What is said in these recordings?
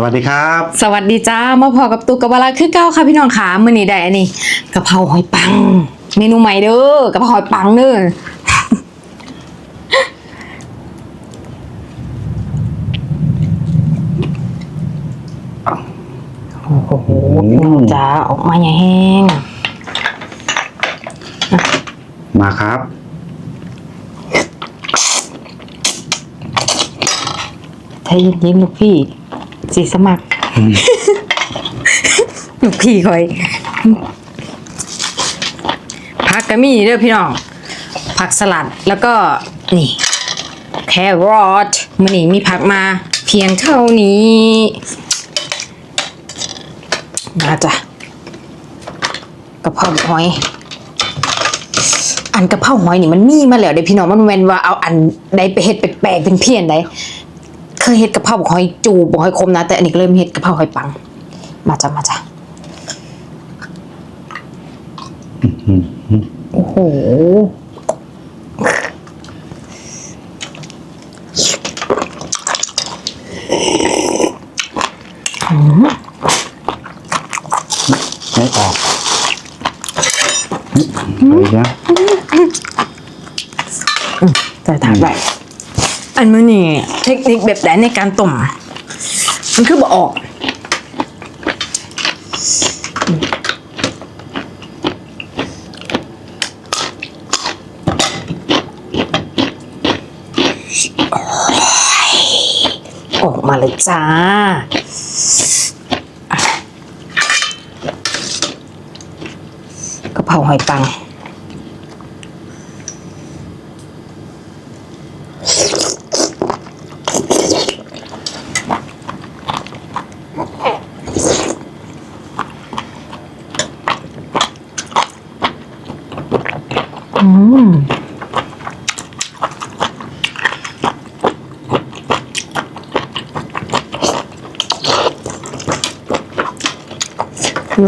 สวัสดีครับ สวัสดีจ้ามาพอกับตุกกับเวลาคือเก้าค่ะพี่น้องขามื้อนี้ได้อันนี้กะเพราหอยปัง เมนูใหม่เด้อกะเพราหอยปังเด้อโอ้โหพี่น้องจ้าออกมาอย่างแห้ง มาครับถ้ายิ้มๆลูกพี่ สีสมัครลูกพี่คอยผักกะมีเด้อพี่น้องผักสลัดแล้วก็นี่แครอทมันนี่มีผักมาเพียงเท่านี้ มาจ้ะกะเพราหอย อันกะเพราหอยนี่มันมีมาแล้วเด้อพี่น้องมันแม่นว่าเอาอันใดไปเฮ็ดแปลกๆเป็นเพี้ยนใดเค ยเฮ็ดกะเพราหอยจูบหอยคมนะ แต่อันนี้ก็เริ่มเฮ็ดกะเพราหอยปัง มาจ้ะมาจ้ะโอ้โหไม่ออกเฮ้ยนะแต่ถามไปอันมื้อนี้ เทคนิคแบบไหนในการต้มมันคือบ่ออกออกมาเลยจ้ากะเพราหอยปัง เล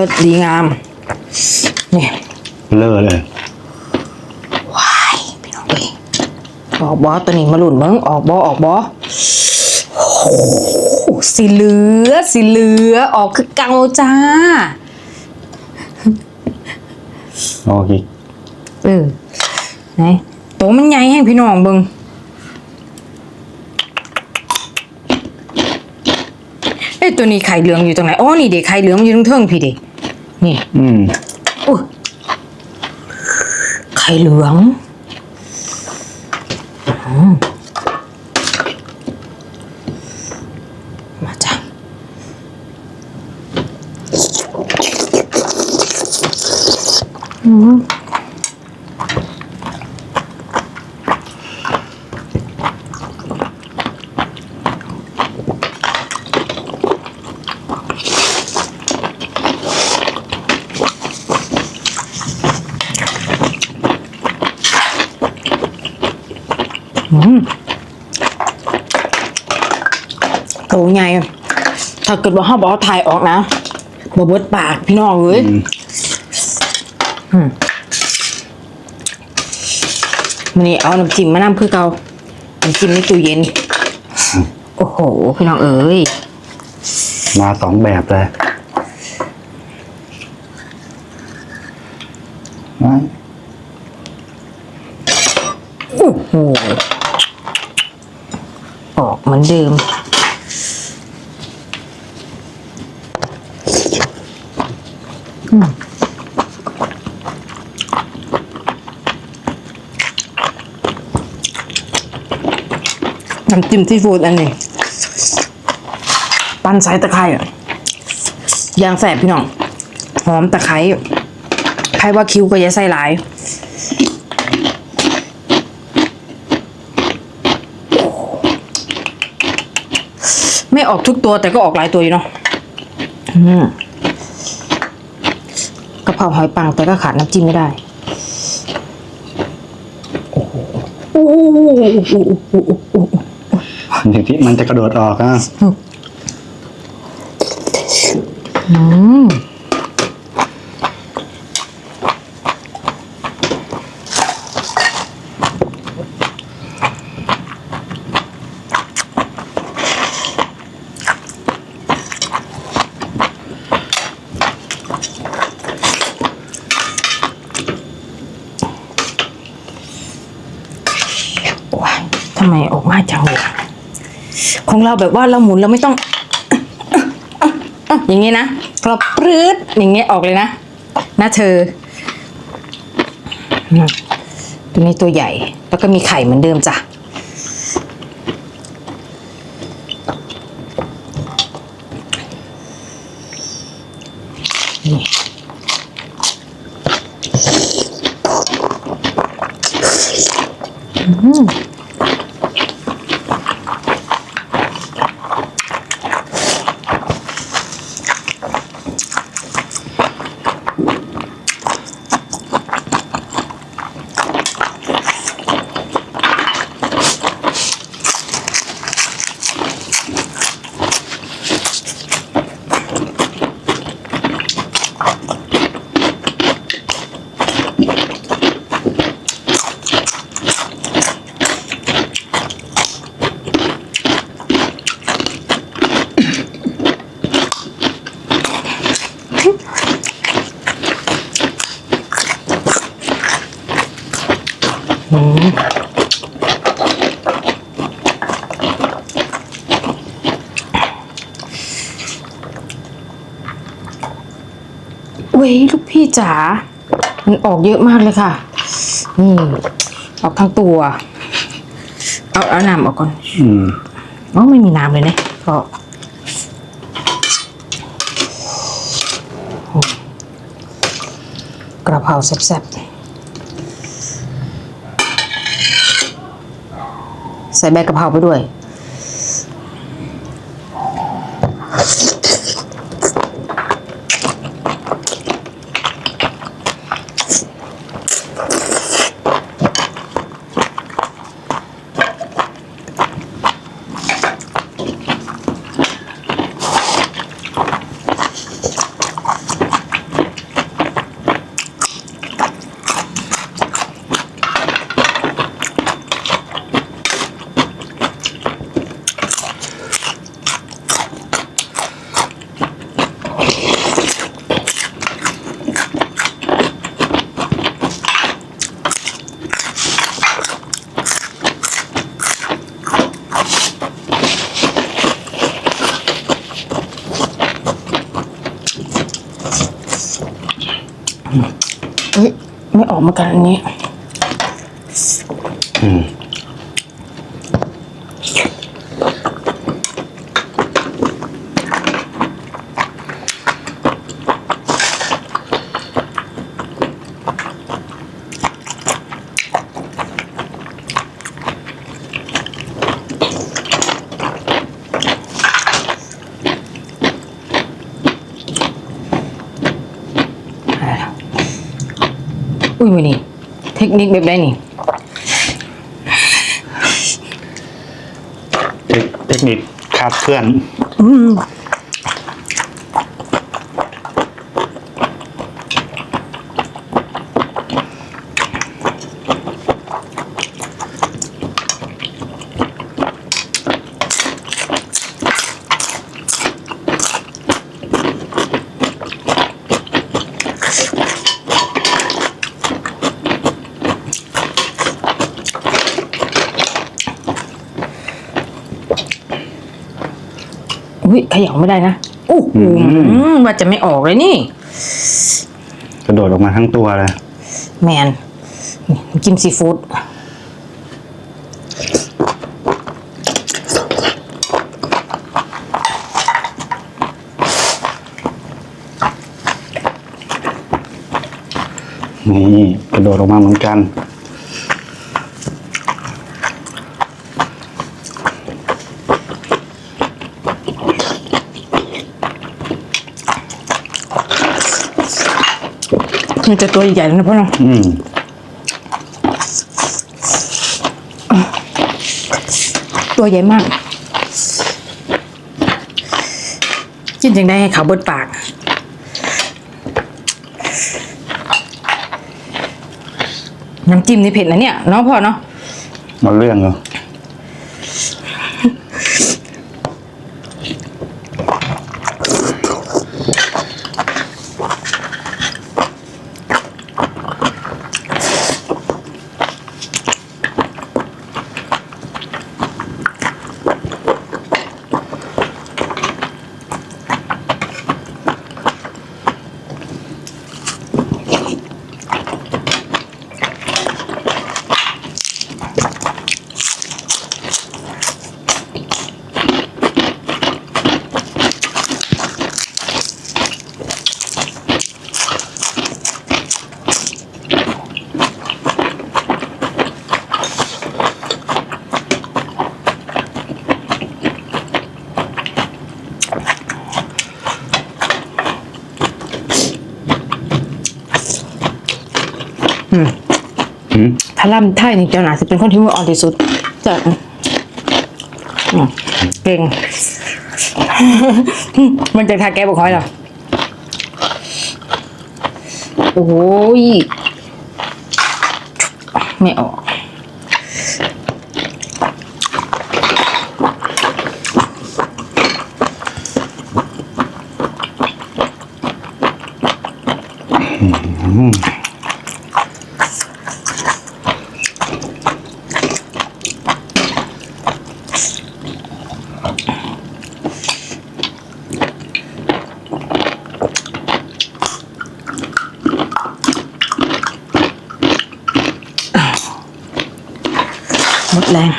ิศดีงามนี่เลอะเลย ว้ายพี่น้องเอ้ยออกบอตัวนี้มาหลุนเบิ้งออกบอออกบอโอ้โหสีเหลือสีเหลือออกคือเกาจ้าโอเค เออไหนโตวมันใหญ่แห้งพี่น้องเบิงเอ้ยตัวนี้ไข่เหลืองอยู่ตรงไหนอ๋อนี่เด็กไข่เหลืองอยู่ตรงเทิงพี่เด็นี่ อืมอุ้ยไข่เหลืองอืมมาจ้ะอืม โตใหญ่ถ้าเกิดว่าห้าบอกถ่ายออกนะบเบิดปากพี่น้องเอ้ยอืมมันนี่เอาน้ำจิ้มมานำคือเกาน้ำจิ้มในตู้เย็น โอ้โห พี่น้องเอ้ย มาสองแบบเลยมาโอ้โหออก เหมือนเดิมน้ำจิ้มซีฟู้ดอันนี้ ปั้นใส่ตะไคร้อะยางแสบพี่น้อง หอมตะไคร้ใครว่าคิ้วก็อย่าใส่หลาย ไม่ออกทุกตัวแต่ก็ออกหลายตัวอยู่เนาะอืมกะเพราหอยปังแต่ก็ขาดน้ำจิ้มไม่ได้โอ้โหโอ้โหโอ้โหโอ้โหโอ้โหเดี๋ยวที่มันจะกระโดดออกอะอืม โอ้ยทำไมออกมาจังเลยของเราแบบว่าเราหมุนเราไม่ต้อง อย่างงี้นะเราปรื๊ดอย่างเงี้ยออกเลยนะนะเธอตัวนี้ตัวใหญ่ แล้วก็มีไข่เหมือนเดิมจ้ะนี่เยลูกพี่จ๋า มันออกเยอะมากเลยค่ะ นี่ ออกทั้งตัว เอาเอาน้ำออกก่อน อืมอ๋อไม่มีน้ำเลยเนี่ยก็กระเพราแซ่บๆ ใส่ใบกะเพราไปด้วย ไม่ออ อันนี้อืมอุ้ยมือนี่เทคนิคแบบไหนนี่ เทคเทคนิคคาดเคลื่อนอุ้ ยขยับไม่ได้นะโอ้โหอืมอืมว่าจะไม่ออกเลยนี่ กระโดดออกมาทั้งตัวเลย แมนนี่น้ำจิ้มซีฟู้ดนี่กระโดดออกมาเหมือนกัน มันจะตัวใหญ่ๆแล้วนะพ่อเนาะอืมตัวใหญ่มาก กินยังได้ให้เขาเบิดปาก น้ำจิ้มนี่เผ็ดนะเนี่ยเนาะพ่อเนาะมาเรื่องเหรออ อืมอืมถ้าล่ำไทยนี่เจ้าหนาจะเป็นคนที่มืออ่อนที่สุดแต่อืมเก่ง มันจะทาแกบอกคอยเหรอโอ้ยไม่ออก หมดแรง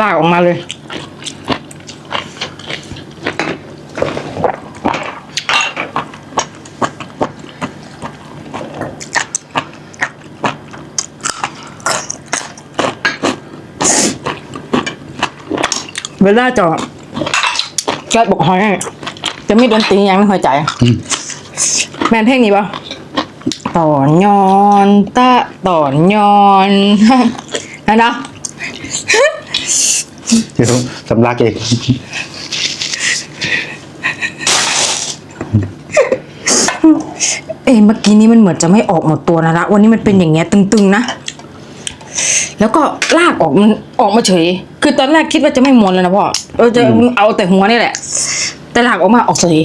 ลากออกมาเลย เวลาจะจะบอกหอยจะมีดนตรียังไม่เข้าใจแมนเพลงนี้ปะต่อนยอนตะต่อนยอนนะนะเดี๋ยวสำลักเองเอ้ยเมื่อกี้นี้มันเหมือนจะไม่ออกหมดตัวนะละวันนี้มันเป็นอย่างเงี้ยตึงๆนะ แล้วก็ลากออกมันออกมาเฉย คือตอนแรกคิดว่าจะไม่ม้วนแล้วนะพ่อเออจะเอาแต่หัวนี่แหละ แต่ลากออกมาออกเฉย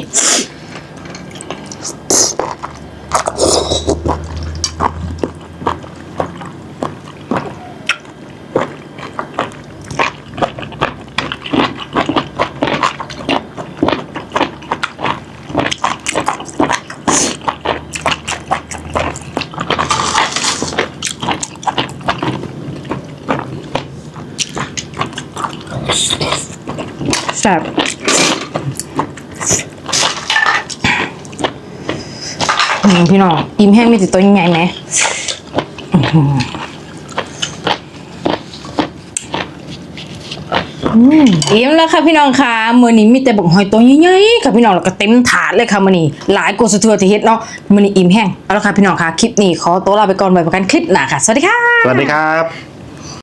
แซ่บพี่น้องอิ่มแห้งไม่ติดตัวยังไงไหมอืมอิ่มแล้วค่ะพี่น้องค่ะมือนี้มีแต่บักหอยตัวใหญ่ๆค่ะพี่น้องแล้วก็เต็มถาดเลยค่ะมือนี้หลายกว่าสะเทือที่เฮ็ดเนาะมือนี้อิ่มแห้งเอาละค่ะพี่น้องค่ะคลิปนี้ขอตัวลาไปก่อนไว้ประกันคลิปหน้าค่ะสวัสดีค่ะสวัสดีครับ